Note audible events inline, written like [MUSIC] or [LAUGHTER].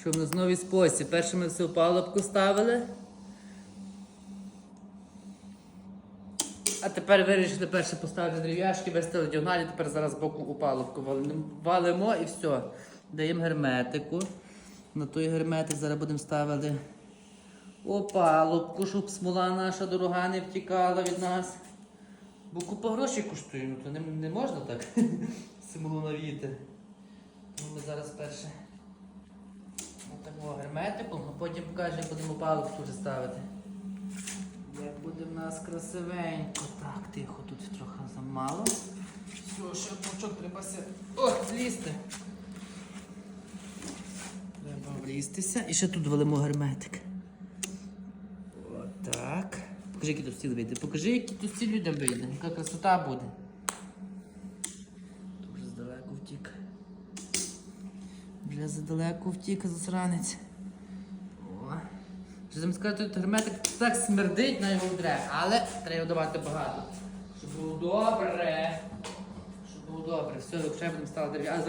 Що в нас новий спосіб. Перше ми все в палубку ставили. А тепер вирішили перше поставити дерев'яшки, вести діагоналі, тепер зараз боку у палубку валимо, і все. Даємо герметику. На той герметик зараз будемо ставити у палубку, щоб смола наша дорога не втікала від нас. Бо купа грошей коштує, ну то не, не можна так [LAUGHS] смолу навіти. Тому ми зараз перше отакого а потім покажемо, як будемо палубку вже ставити. Як буде в нас красивенько. Так, тихо, тут трохи замало. Все, ще пучок треба ся. О, влізти. Треба влізтися. І ще тут валимо герметик. Отак. Покажи, який тут стіл вийде. Покажи, який тут стіл людям вийде. Яка красота буде. Дуже здалеку втік. Вже задалеко втік засранець. Що сказати, тут герметик так смердить на його вдре, але треба давати багато. Щоб було добре. Щоб було добре. Все, ставити. А зараз